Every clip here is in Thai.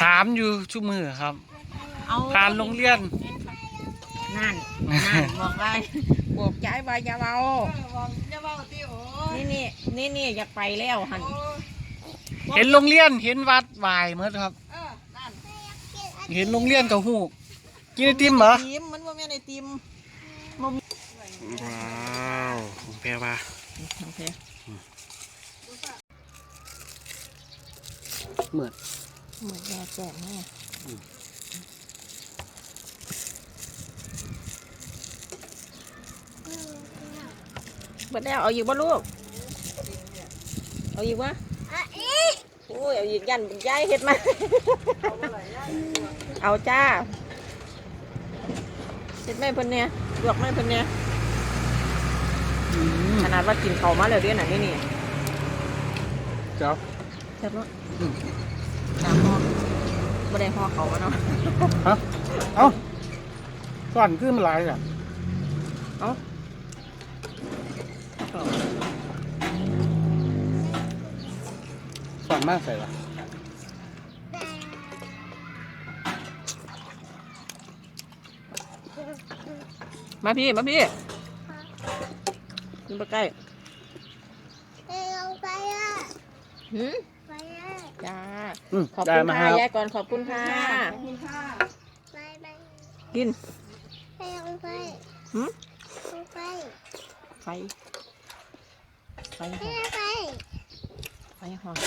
ถามอยู่ชุมือครับ เอาผ่านโรงเรียน นั่นนั่นบอกว่าบอกย้ายว่าอย่าเบาอย่าเว้าติโอ้ยนี่นี่นี่นี่อยากไปแล้วหันเห็นโรงเรียนเห็นวัดวายเมื่อครับเออนั่นเห็นโรงเรียนกับหูกกินไอติมเหรอติมมันว่าแม่นไอติมว้าวผมแปลว่าโอเคเหมือน เหมือนแม่แจกแม่เบิดแล้วเอาอีกบ่ลูก เอาอีกวะโอ้ยเอาอีกยันย้ายเฮ็ดมา เอาจ้าเฮ็ดแม่เพิ่นเนี่ยลวกแม่เพิ่นเนี่ยอืมขนาดว่ากินเขาวมาแล้วเด้อน่ะนี่นี่เจ้าเจ็บเนาะอืม ตามห่อบ่ได้ห่อเขามาเนาะฮะเอ้าส่วนขึ้นมาหลายอะเอ้าส่วนมากใส่ละมาพี่ มาพี่ขึ้นไปใกล้ไปเอาไปอะหืมไปอะจ้า อืมขอบได้คุณมาคค่ะรับ ยายก่อนขอบคุณค่ะขอบคุณค่ะ ไปไปกิน ไปเอาไปหืมเอาไปไฟ ไฟไปหอมเอาไปไฟหอม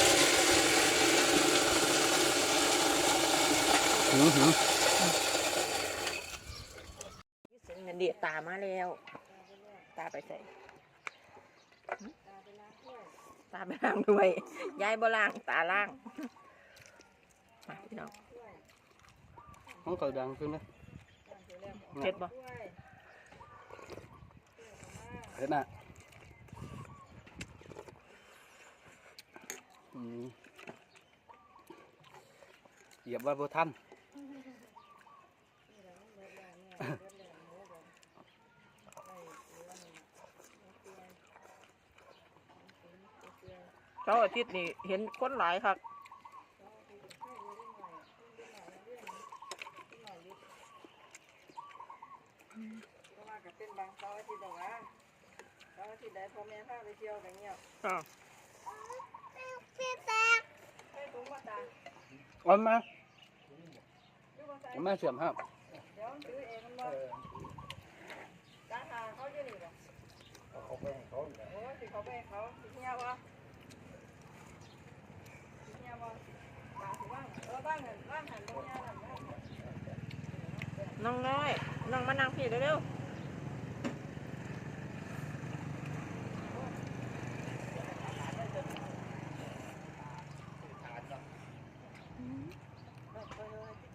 หืมหืมเสียงเงินเดียตามาแล้ว ตาไปใส่หืมตาไปล้างด้วยยายบ่ล้างตาล้าง มาพี่น้องห้องเก่าดังขึ้นไหมเผ็ดบ่เห็นน่ะอืมเหยียบว่าโบทันเช้าอาทิตย์นี่เห็นคนหลายครับ เพราะว่าก็เป็นบางเสาร์อาทิตย์ดอกว่าเสาร์อาทิตย์ใดพ่อแม่พาไปเที่ยวกันเงียบอ่าพี่แตกไปถุงมาตาเอ่อนมาอยู่บ่ใส่เอามาเสื่อมครับเดี๋ยวซื้อเองมันบ่จ้างหาเขาอยู่นี่บ่เอาไปให้เขาโอ้ยสิเขาไปให้เขาสิเฮียบ่สิเฮียบ่ตาสิว่างเออบ้างนั่นบ้างหันตรงเฮียนั่นนะน้องน้อย น้องมานั่งพี่เร็ว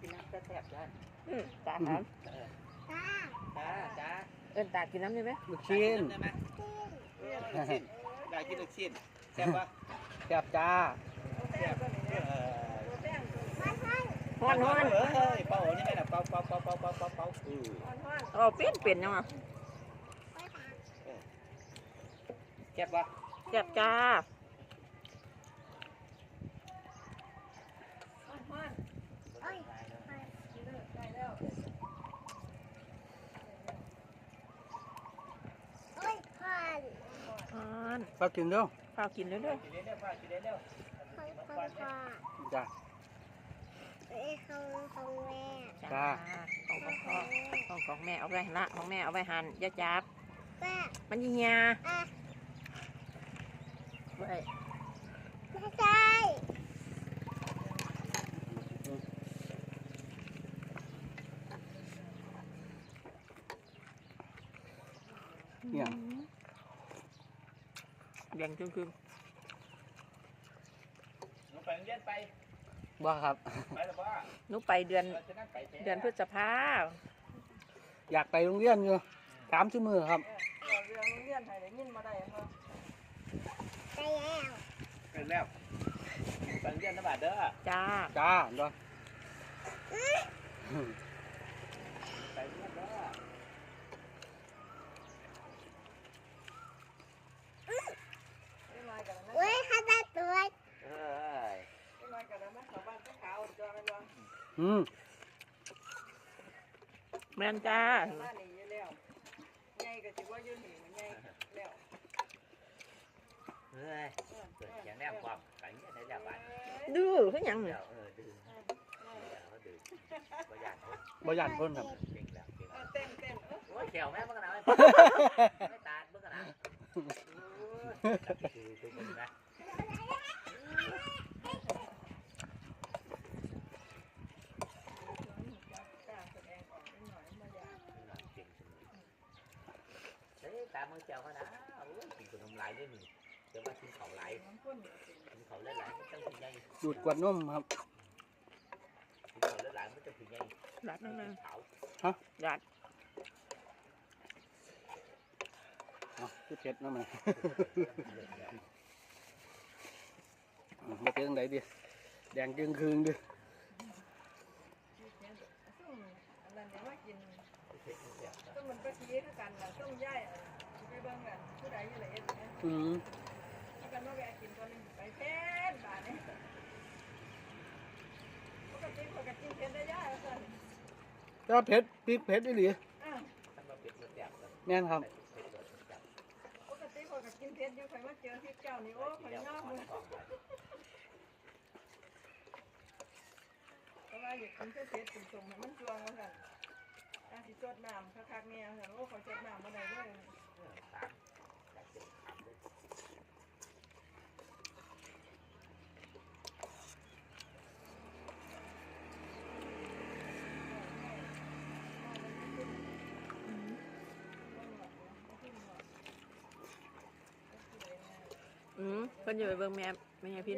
กินน้ำกระแทบได้ ๆ อืมตาถามตาจ้าจ้าเอินตากินน้ำได้ไหมลูกชิ้นได้ไหมลูกชิ้นได้กินลูกชิ้นแซ่บปะแซ่บจ้าแซ่บเออฮ้อนฮ้อนเอ้ยเป่านี่ไงล่ะเป่าเป่าเป่าเป่าเป่าเป่าเป่าอือเอาเปลี่ยนเปลี่ยนยังไงแซ่บปะแซ่บจ้า โอ้ยโอ้ยผ่าน ฮ้ อนปลากินเด้อข้าวกินเรื่อยกินเร็วๆป้ากินเร็วผ่านผ่านผ่านจ้าเอ้ยของของแม่ๆจ้าของของพ่อของของแม่เอาไว้หั่นละของแม่เอาไว้หั่นอย่าจับ แม่มันเหียอะไว้ไม่ใช่ แบ่งครึ่งๆหนูไปโรงเรียนไปว่าครับ ไปหรือว่าๆหนูไปเดือนเราจะนั่งไปแท้เดือนพฤษภาอยากไปโรงเรียนอยู่สามชั่วโมงครับ เราเรื่องโรงเรียนให้ได้ยินมาได้เนาะไปแล้วเป็นแล้วไปโรงเรียนนะบาดเด้อจ้าจ้าเด้อ ไปโรงเรียนเด้อ ไม่มากันนะ เว้ยข้าตาตัว เอ้ยไม่มากันนะมาชาวบ้านก็ขาวจอกันวะ อืมแม่นจ้ามาหนีอยู่แล้วใหญ่ก็สิว่าอยู่นี่มันใหญ่แล้วเฮ้ยเกิดเสียงแรงความกันเนี่ยในจังหวัดดื้อคือหยังเดี๋ยวเออดื้อเดี๋ยวเขาดื้อบ่ยานเขาบ่ยานเพิ่นครับเก่งแล้วเก่งเออเต้นเต้นเออโอ้ยแขวแม่เมื่อกันนะไม่ตาเมื่อกันนะคือคือคนนะ กล้าแสดงออกนิดหน่อยมาอยาก เก่งสนุก เฮ้ยตาเมืองเจ้าเขานะโอ้ยกินขนมหลายด้วยนี่เดี๋ยวมากินเขาหลายบางคนก็สิกินเขาหลายๆมันต้องถึงใหญ่ดูดกวดนมครับกินเขาหลายๆมันต้องถึงใหญ่รัดนั่นนะเขารัดเอาคือเผ็ดเนาะมันอืมบ่เป็นจังไดดิแดงจึงคืนดิซุ่มอันนั้นเดี๋ยวว่ากินซุ่มมันก็ชี้คือกันล่ะซุ่มย่ายอะไป เบิ่งกันผู้ใดอยู่ละเอียดเนี่ยอืมแล้วกันว่าแวะกินตัวหนึงไปเพชรบาทนี่ปกติปกติเพชรได้ย่ายว่าซั่นถ้าเผ็ดพริกเผ็ดอีหลีอะถ้ามาเป็ดมาแซ่บกันแม่นครับ เป็ดโดดจับปกติปกติเพชรอยู่ใครมาเจอที่เจ้านี่โอ้ข่อยยอมเลยเพราะว่าอยากกินเพชรเพชรตุ่มๆให้มันจวงว่าซั่นอาสิจดน้ำคักๆเนี่ยว่าซั่นโอ้เขาจดน้ำบ่ได้เลย ตามจับเป็ดตาเลยอืมเพิ่นอยู่ไปเบิ่งแม่แม่ยายพิน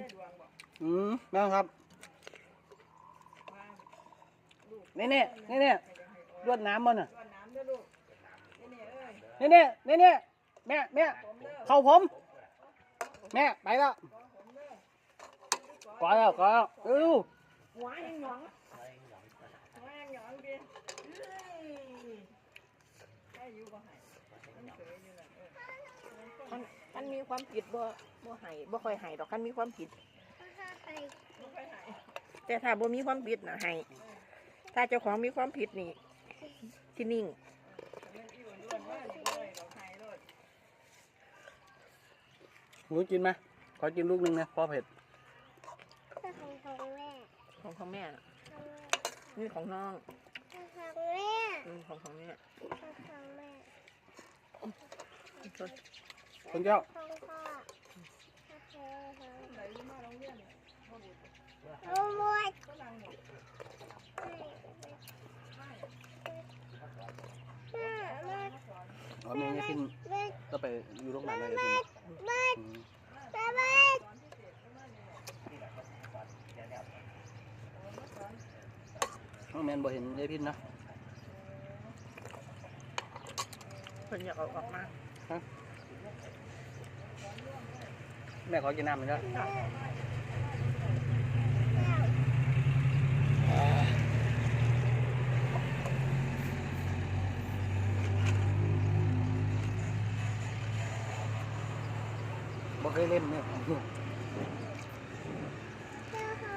อืมแม่นครับนี่เนี่ยนี่เนี่ยรวดน้ำบ่น่ะรวดน้ำด้วยลูก นี่เอ้ยนี่เนี่ยนี่เนี่ยแม่แม่เข้าผม แม่ไปแล้วขอผมเด้อก่อนแล้วก่อนแล้วเออหัวยังหยองหัวยังหยองดิเอ้ยให้อยู่บ่ให้มันเสยอยู่น่ะเออคันมีความผิดบ่บ่ให้บ่ค่อยให้ดอกคันมีความผิดแต่ถ้าบ่มีความผิดน่ะให้ถ้าเจ้าของมีความผิดนี่ที่นิ่ง แต่มันอยู่ล้วนว่านี่บ่ได้ดอกให้โลด หนูกินไหมขอกินลูกหนึงนะพอเผ็ดของของแม่ของของแม่น่ะของแม่นี่ของน้องของแม่อืมของของแม่ของแม่คนเจ้าของพ่อโอเคไหนรู้มาโรงเรียนเนี่ยบ่บุญโอ้โหก็ลังหมดแม่แม่อ๋อแม่ยังกินแม่ก็ไปอยู่โรงพยาบาลเลยแม่แม่อืมแม่แม่น้องแมนบ่เห็นยายพินนะเพิ่นอยากเอาออกมาแม่ขอกินน้ำหน่อยนะบ่เคยเล่นเนี่ย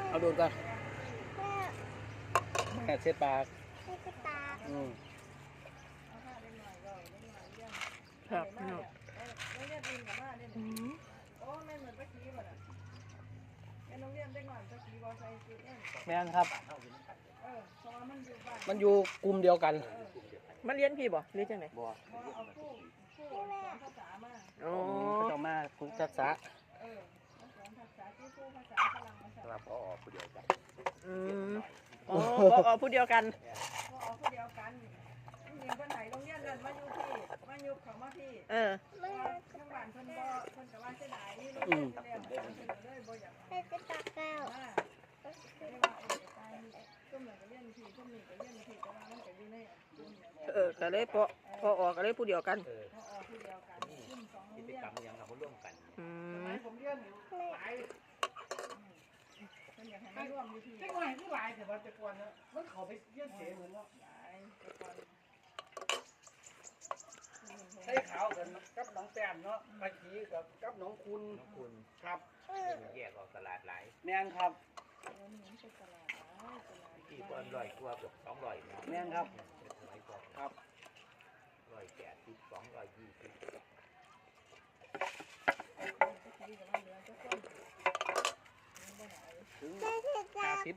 เอาดูกันแม่แม่เช็ดปากให้กระตาอืมครับพี่น้องโรงเรียนอื่นกับมาเนี่ยอืมโอ้แม่เหมือนตะกี้บ่น่ะแม่โรงเรียนเด็กน้อยตะกี้บ่ใส่ชุดเนี่ยแม่นครับเออเพราะว่ามันอยู่บ้านมันอยู่กลุ่มเดียวกัน มาเรียนพี่บ่หรือจังได๋บ่เพราะเอาคู่คู่สอนภาษามาอ๋อเขาจะมาคุยจักษะเออมาสอนภาษาที่คู่ภาษาฝรั่งภาษาว่าพอออกผู้เดียวกันอืมอ๋อบ่เอาผู้เดียวกันพอเอาคู่เดียวกันนี่เพิ่นไหนโรงเรียนนั้นมาอยู่พี่มาอยู่เขามาพี่เออเพราะว่าทั้งบ้านเพิ่นบ่เพิ่นก็ว่าเสียดายนี่โรงเรียนเพิ่นแล้วเพิ่นก็เลยบ่อยากให้กระตาแก้วมาไม่ได้ว่าเออไปซุ่มนั้นก็เรียนพี่ซุ่มนี้ก็เรียนพี่แต่ว่ามันก็อยู่ในกลุ่ม เดียวกันเออก็เลยพอพอออกก็เลยผู้เดียวกัน เออพอออกคู่เดียวกันซุ่มสองโรกิงจเรียกรนรมยังทำร่วมกันอืมผมเรียนอยู่หลายเพิ่นอยากให้มาร่วมอยู่พี่จังหวะที่หลายแต่ว่าจะกวนนะมันเขาไปเรียนเสียเหมือนว่าหลายแต่ก่อนใช้ขาวกันกับน้องแต้มเนาะปลาขีกับกับน้องคุณน้องคุณครับแยกออกตลาดหลายแม่นครับเออนี่มันเป็นตลาดหลายตลาดที่บ้าว่านอนร้อยกว่าเกือบสองร้อยเนาะแม่นครับร้อยกว่า ครับ ร้อยแปดสิบส องร้อยยี่สิบ